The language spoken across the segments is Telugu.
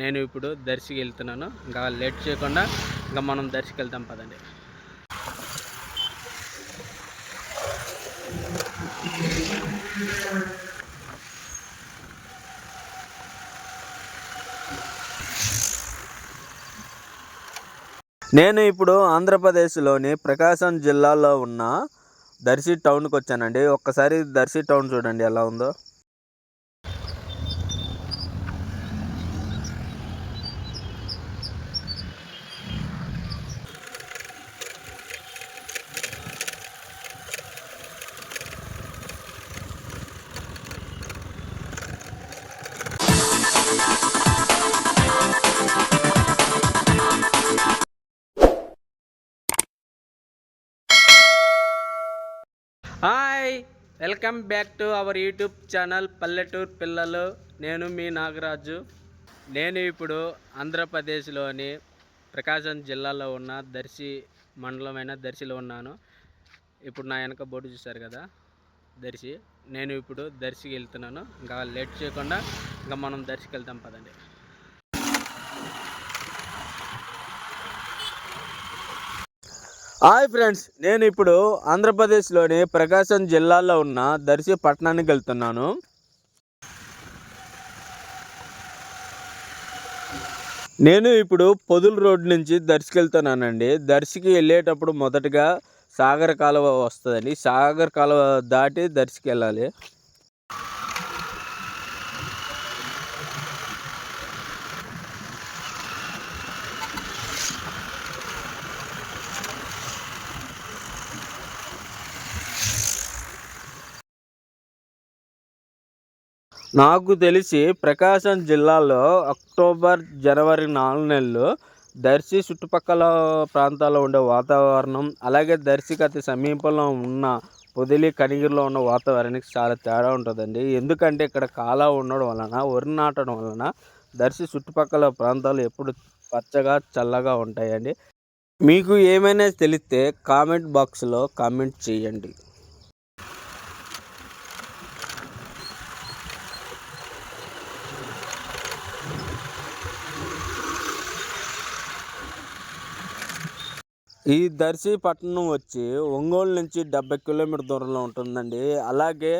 నేను ఇప్పుడు దర్శికి వెళ్తున్నాను. ఇంకా లేట్ చేయకుండా ఇంకా మనం దర్శికి వెళ్తాం పదండి. నేను ఇప్పుడు ఆంధ్రప్రదేశ్లోని ప్రకాశం జిల్లాలో ఉన్న దర్శి టౌన్కి వచ్చానండి ఒక్కసారి దర్శి టౌన్ చూడండి ఎలా ఉందో. Welcome back to our YouTube channel పల్లెటూరు పిల్లలు. నేను మీ నాగరాజు. నేను ఇప్పుడు ఆంధ్రప్రదేశ్లోని ప్రకాశం జిల్లాలో ఉన్న దర్శి మండలమైన దర్శిలో ఉన్నాను. ఇప్పుడు నా వెనక బోర్డు చూశారు కదా? దర్శి. నేను ఇప్పుడు దర్శికి వెళ్తున్నాను. ఇంకా లేట్ చేయకుండా ఇంకా మనం దర్శికి వెళ్తాం పదండి. హాయ్ ఫ్రెండ్స్ నేను ఇప్పుడు ఆంధ్రప్రదేశ్లోని ప్రకాశం జిల్లాలో ఉన్న దర్శి పట్టణానికి వెళ్తున్నాను. నేను ఇప్పుడు పొదుల రోడ్ నుంచి దర్శికి వెళ్తున్నానండి దర్శికి వెళ్ళేటప్పుడు మొదటగా సాగర్ కాలువ వస్తుందండి. సాగర్ కాలువ దాటి దర్శికి వెళ్ళాలి నాకు తెలిసి ప్రకాశం జిల్లాలో అక్టోబర్ జనవరి నాలుగు నెలలు దర్శి చుట్టుపక్కల ప్రాంతాల్లో ఉండే వాతావరణం అలాగే దర్శికి అతి సమీపంలో ఉన్న పొదిలి కనిగిరిలో ఉన్న వాతావరణానికి చాలా తేడా ఉంటుందండి. ఎందుకంటే ఇక్కడ కాలా ఉండడం వలన వరి నాటడం వలన దర్శి చుట్టుపక్కల ప్రాంతాలు ఎప్పుడు పచ్చగా చల్లగా ఉంటాయండి. మీకు ఏమైనా తెలిస్తే కామెంట్ బాక్స్లో కామెంట్ చేయండి. ఈ దర్శి పట్టణం వచ్చి ఒంగోలు నుంచి డెబ్బై కిలోమీటర్ దూరంలో ఉంటుందండి. అలాగే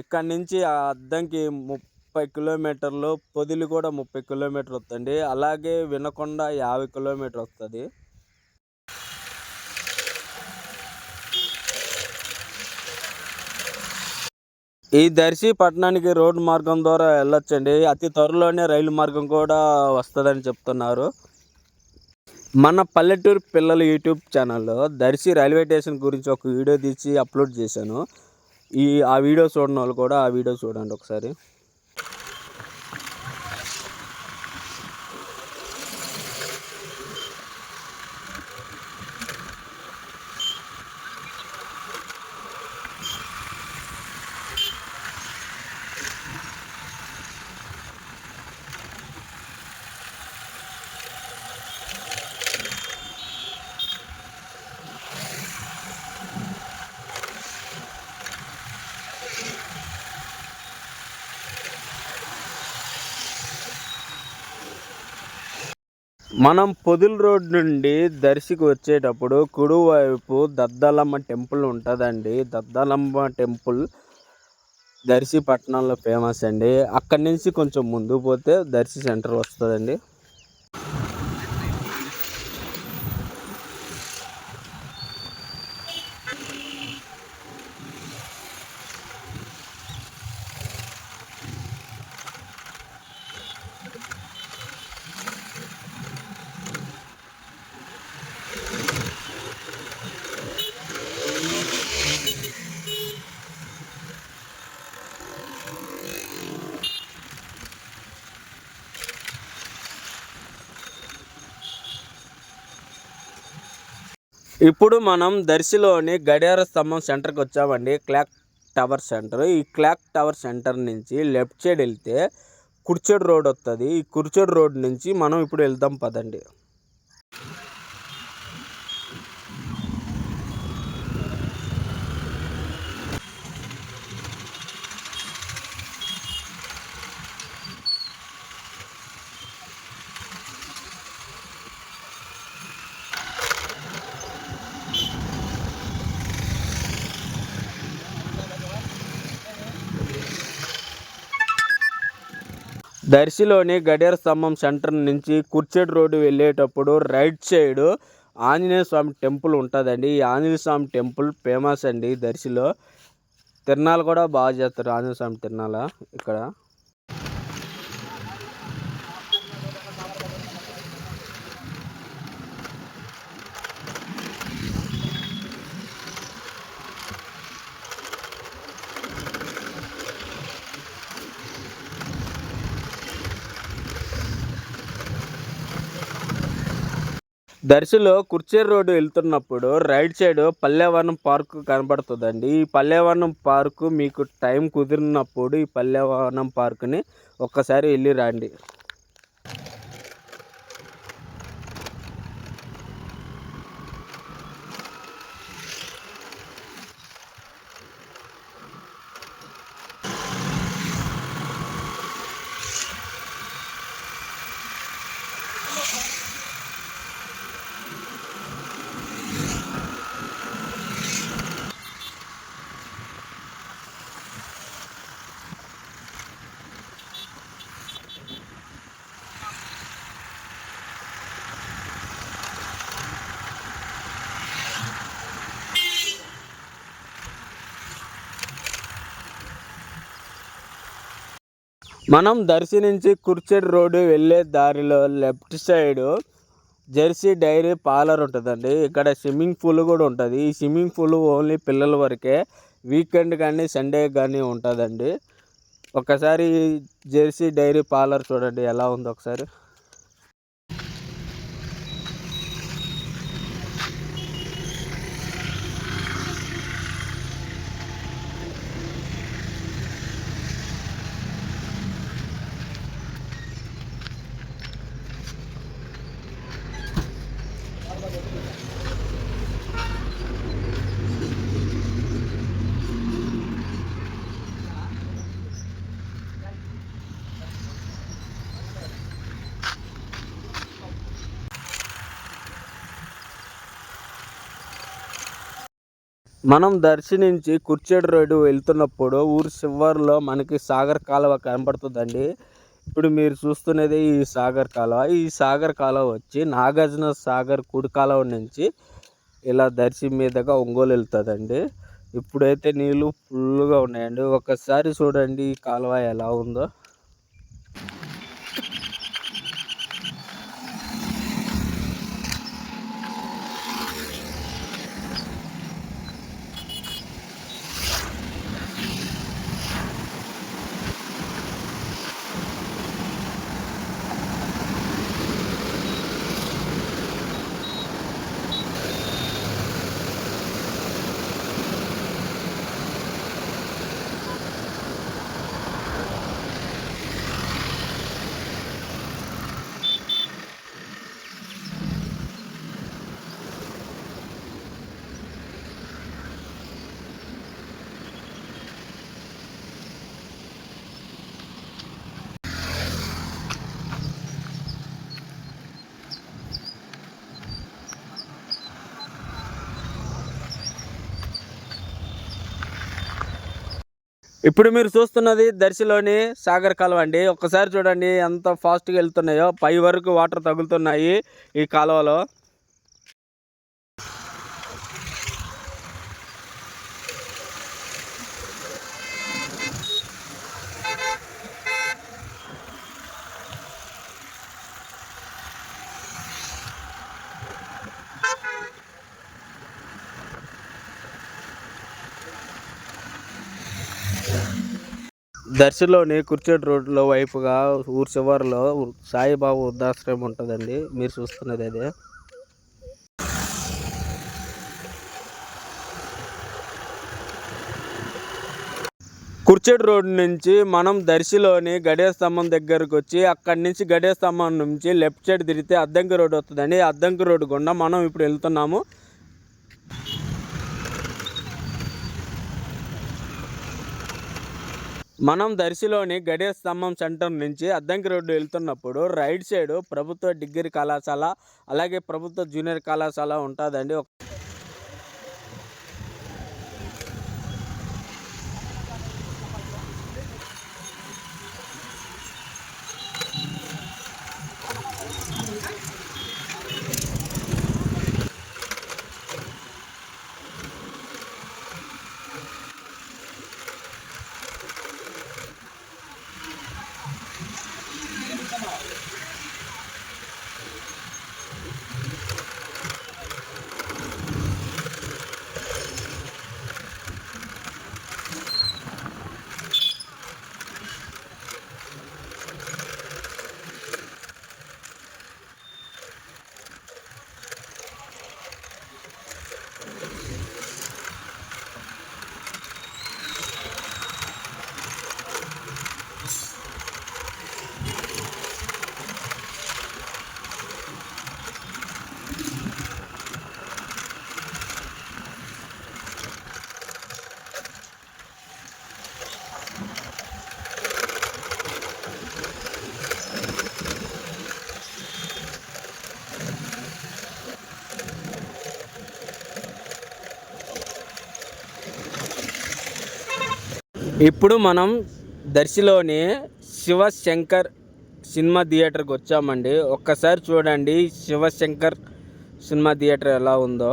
ఇక్కడ నుంచి ఆ అద్దంకి ముప్పై కిలోమీటర్లు పొదిలి కూడా ముప్పై కిలోమీటర్ వస్తుంది అలాగే వినకొండ యాభై కిలోమీటర్ వస్తుంది. ఈ దర్శి పట్టణానికి రోడ్డు మార్గం ద్వారా వెళ్ళొచ్చండి. అతి త్వరలోనే రైలు మార్గం కూడా వస్తుందని చెప్తున్నారు. మన పల్లెటూరు పిల్లల యూట్యూబ్ ఛానల్లో దర్శి రైల్వే స్టేషన్ గురించి ఒక వీడియో తీసి అప్లోడ్ చేశాను. ఈ ఆ వీడియో చూడని వాళ్ళు కూడా ఆ వీడియో చూడండి ఒకసారి. మనం పొదిల్ రోడ్ నుండి దర్శికి వచ్చేటప్పుడు కుడివైపు దద్దలమ్మ టెంపుల్ ఉంటుందండి. దద్దలమ్మ టెంపుల్ దర్శి పట్టణంలో ఫేమస్ అండి. అక్కడి నుంచి కొంచెం ముందు పోతే దర్శి సెంటర్ వస్తుందండి. ఇప్పుడు మనం దర్శిలోని గడియార స్తంభం సెంటర్కి వచ్చామండి. క్లాక్ టవర్ సెంటర్ ఈ క్లాక్ టవర్ సెంటర్ నుంచి లెఫ్ట్ సైడ్ వెళ్తే కుర్చేడు రోడ్ వస్తుంది ఈ కుర్చేడు రోడ్ నుంచి మనం ఇప్పుడు వెళ్దాం పదండి. దర్శిలోని గడియార స్తంభం సెంటర్ నుంచి కుర్చేడు రోడ్డు వెళ్ళేటప్పుడు right side Anjaneya Swamy temple ఉంటుందండి. ఈ ఆంజనేయ స్వామి టెంపుల్ ఫేమస్ అండి దర్శిలో. తిరణాలు కూడా బాగా చేస్తారు ఆంజనేయ స్వామి తిరణాల ఇక్కడ. దర్శిలో కుర్చేరు రోడ్డు వెళ్తున్నప్పుడు రైట్ సైడ్ పల్లెవనం పార్క్ కనబడుతుందండి. ఈ పల్లెవనం పార్కు మీకు టైం కుదిరినప్పుడు ఈ పల్లెవనం పార్కుని ఒక్కసారి వెళ్ళి రండి. మనం దర్శి నుంచి రోడ్డు వెళ్ళే దారిలో left side jersey dairy parlour ఉంటుందండి. ఇక్కడ స్విమ్మింగ్ పూల్ కూడా ఉంటుంది. ఈ స్విమ్మింగ్ పూల్ ఓన్లీ పిల్లల వరకే. వీకెండ్ కానీ సండే కానీ ఉంటుందండి. ఒకసారి జెర్సీ డైరీ పార్లర్ చూడండి ఎలా ఉందో ఒకసారి. మనం దర్శి నుంచి కుర్చేడు రోడ్డు వెళ్తున్నప్పుడు ఊరు చివరిలో మనకి సాగర్ కాలువ కనబడుతుందండి ఇప్పుడు మీరు చూస్తున్నది ఈ సాగర్ కాలువ. ఈ సాగర్ కాలువ వచ్చి నాగార్జున సాగర్ కుడి కాలువ నుంచి ఇలా దర్శి మీదుగా ఒంగోలు వెళ్తుందండి. ఇప్పుడైతే నీళ్ళు ఫుల్గా ఉన్నాయండి. ఒకసారి చూడండి ఈ కాలువ ఎలా ఉందో. ఇప్పుడు మీరు చూస్తున్నది దర్శిలోని సాగర్ కాలువ అండి. ఒక్కసారి చూడండి ఎంత ఫాస్ట్గా వెళ్తున్నాయో. పై వరకు వాటర్ తగులుతున్నాయి ఈ కాలువలో. దర్శిలోని కుర్చేడు రోడ్లో వైపుగా ఊరు చివరిలో సాయిబాబా వృద్ధాశ్రమం ఉంటుందండి. మీరు చూస్తున్నది అదే. కుర్చేడు రోడ్ నుంచి మనం దర్శిలోని గడియ స్తంభం దగ్గరకు వచ్చి అక్కడి నుంచి గడే స్తంభం నుంచి లెఫ్ట్ సైడ్ తిరిగితే అద్దంకి రోడ్ వస్తుందండి. అద్దంకి రోడ్డు గుండా మనం ఇప్పుడు వెళ్తున్నాము. మనం దర్శిలోని గడియ స్తంభం సెంటర్ నుంచి అద్దంకి రోడ్డు వెళ్తున్నప్పుడు రైట్ సైడ్ ప్రభుత్వ డిగ్రీ కళాశాల అలాగే ప్రభుత్వ జూనియర్ కళాశాల ఉంటుందండి. ఇప్పుడు మనం దర్శిలోని శివశంకర్ సినిమా థియేటర్కి వచ్చామండి. ఒక్కసారి చూడండి శివశంకర్ సినిమా థియేటర్ ఎలా ఉందో.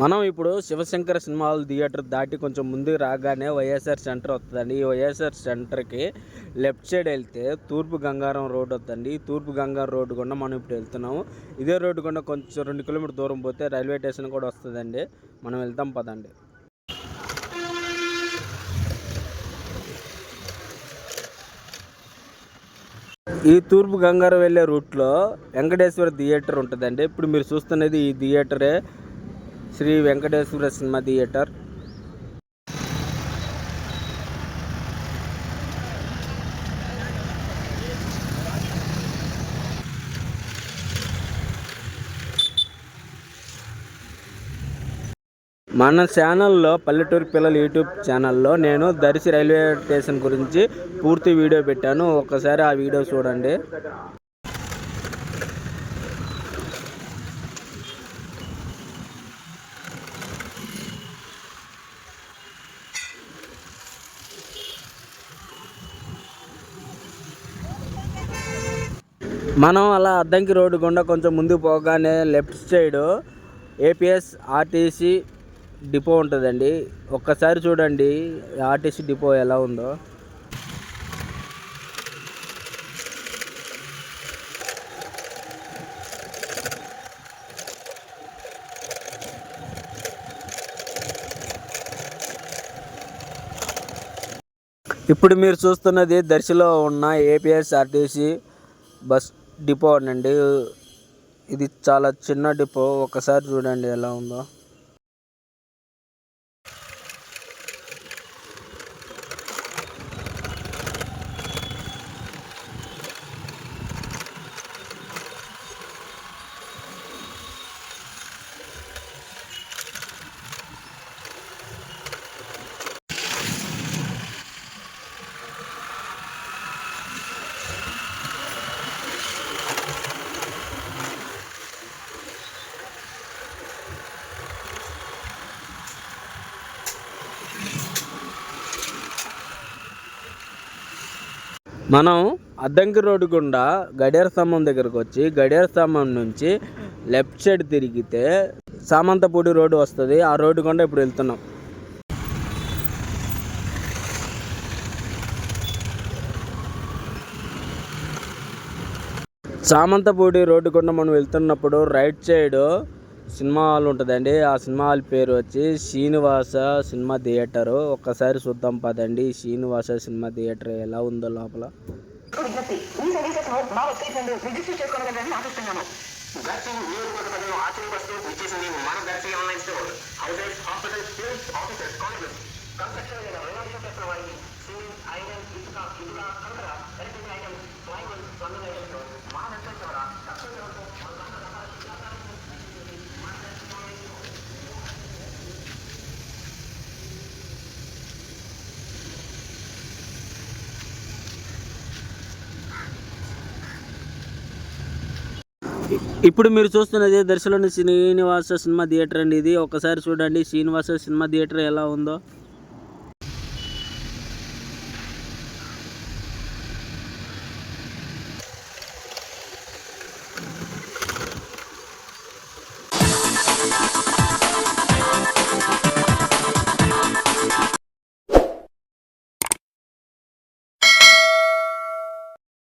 మనం ఇప్పుడు శివశంకర సినిమా హాల్ థియేటర్ దాటి కొంచెం ముందుకు రాగానే వైఎస్ఆర్ సెంటర్ వస్తుందండి. ఈ వైఎస్ఆర్ సెంటర్కి లెఫ్ట్ సైడ్ వెళ్తే తూర్పు గంగారం రోడ్ వస్తుందండి. ఈ తూర్పు గంగారం రోడ్డు గుండా మనం ఇప్పుడు వెళ్తున్నాము. ఇదే రోడ్డు గుండా కొంచెం రెండు కిలోమీటర్ దూరం పోతే రైల్వే స్టేషన్ కూడా వస్తుందండి. మనం వెళ్తాం పదండి. ఈ తూర్పు గంగారం వెళ్ళే రూట్లో వెంకటేశ్వర థియేటర్ ఉంటుందండి. ఇప్పుడు మీరు చూస్తున్నది ఈ థియేటరే. Shri Venkateswara cinema theatre. మన ఛానల్లో పల్లెటూరు పిల్లలు యూట్యూబ్ ఛానల్లో నేను దర్శి రైల్వే స్టేషన్ గురించి పూర్తి వీడియో పెట్టాను. ఒకసారి ఆ వీడియో చూడండి. మనం అలా అద్దంకి రోడ్డు గుండా కొంచెం ముందుకు పోగానే left side APS RTC depot ఉంటుందండి. ఒక్కసారి చూడండి ఆర్టీసీ డిపో ఎలా ఉందో. ఇప్పుడు మీరు చూస్తున్నది దర్శిలో ఉన్న ఏపీఎస్ఆర్టీసీ బస్ డిపో అండి ఇది చాలా చిన్న డిపో. ఒకసారి చూడండి ఎలా ఉందో. మనం అద్దంకి రోడ్డు గుండా గడియార స్తంభం దగ్గరకు వచ్చి గడియార స్తంభం నుంచి లెఫ్ట్ సైడ్ తిరిగితే సామంతపూడి రోడ్డు వస్తుంది. ఆ రోడ్డు గుండా ఇప్పుడు వెళ్తున్నాం. సామంతపూడి రోడ్డు గుండా మనం వెళ్తున్నప్పుడు రైట్ సైడ్ సినిమా హాల్ ఉంటుందండి. ఆ సినిమా హాల్ పేరు వచ్చి శ్రీనివాస సినిమా థియేటర్. ఒక్కసారి చూద్దాం పదండి. శ్రీనివాస సినిమా థియేటర్ ఎలా ఉందో లోపల. విజ్ఞప్తి ఇప్పుడు మీరు చూస్తున్నది దర్శలోని శ్రీనివాస సినిమా థియేటర్ అండి. ఇది ఒకసారి చూడండి. శ్రీనివాస సినిమా థియేటర్ ఎలా ఉందో.